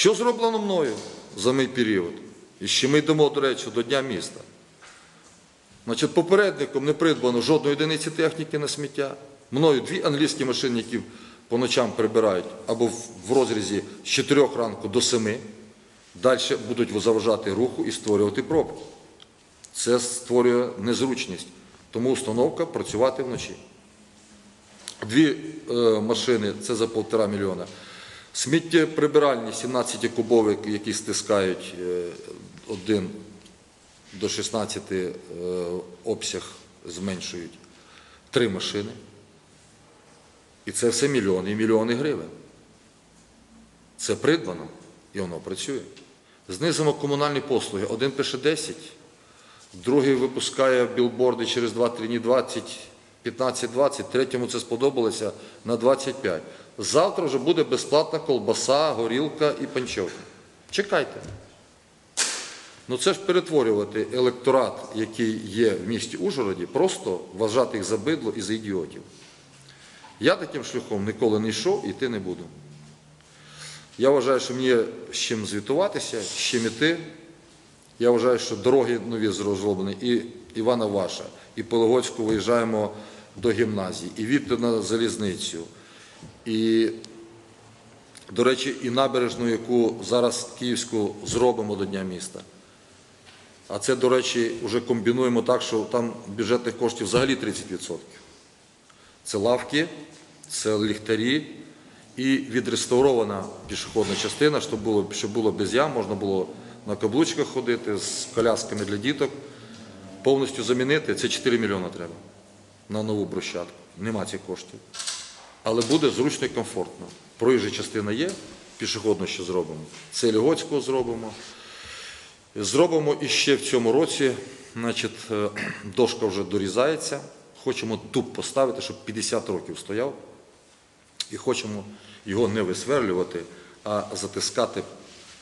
Що зроблено мною за мій період? І ще ми йдемо, до речі, до Дня міста. Значить, попередником не придбано жодної одиниці техніки на сміття. Мною дві англійські машини, які по ночам прибирають або в- розрізі з 4 ранку до 7. Далі будуть заважати руху і створювати пробки. Це створює незручність. Тому установка працювати вночі. Дві е, машини це за півтора мільйона. Сміттєприбиральні 17 кубовик, які стискають е, один до 16 е, обсяг зменшують. Три машини. І це все мільйони і мільйони гривень. Це придбано і воно працює. Знизимо комунальні послуги. Один пише 10, другий випускає білборди через 2-3 дні 20, 15-20, третьому це сподобалося на 25. Завтра вже буде безплатна колбаса, горілка і панчохи. Чекайте. Ну це ж перетворювати електорат, який є в місті Ужгороді, просто вважати їх за бидло і за ідіотів. Я таким шляхом ніколи не йшов і йти не буду. Я вважаю, що мені є з чим звітуватися, з чим іти. Я вважаю, що дороги нові зроблені, і Івана Ваша, і Пелегоцьку виїжджаємо до гімназії, і відти на залізницю. І, до речі, і набережну, яку зараз Київську зробимо до Дня міста. А це, до речі, вже комбінуємо так, що там бюджетних коштів взагалі 30%. Це лавки, це ліхтарі і відреставрована пішохідна частина, щоб було, щоб було без ям, можна було на каблучках ходити з колясками для діток. Повністю замінити це 4 мільйони треба на нову брусчатку. Нема цих коштів. Але буде зручно і комфортно. Проїжджа частина є, пішохідну ще зробимо. Це Львовського зробимо. Зробимо іще в цьому році, значить, е, дошка вже дорізається. Хочемо туб поставити, щоб 50 років стояв. І хочемо його не висверлювати, а затискати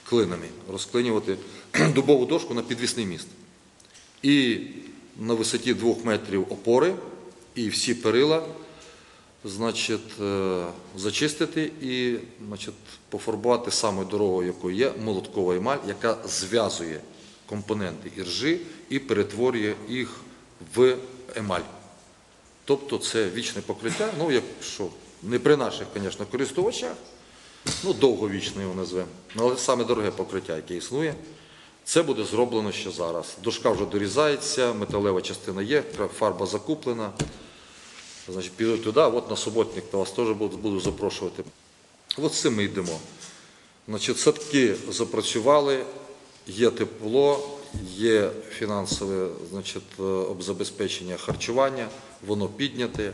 клинами, розклинювати дубову дошку на підвісний міст. І на висоті двох метрів опори, і всі перила значить, е, зачистити і значить, пофарбувати самою дорогою, якою є, молоткова емаль, яка зв'язує компоненти іржи і перетворює їх в емаль. Тобто це вічне покриття, ну якщо не при наших, звісно, користувачах, ну довговічне його назвемо, ну, але саме дороге покриття, яке існує, це буде зроблено ще зараз. Дошка вже дорізається, металева частина є, фарба закуплена. Значить, підуть туди, от на суботник то вас теж буду, запрошувати. От з цим ми йдемо. Значить, садки запрацювали, є тепло, є фінансове значить, е, забезпечення харчування, воно підняте.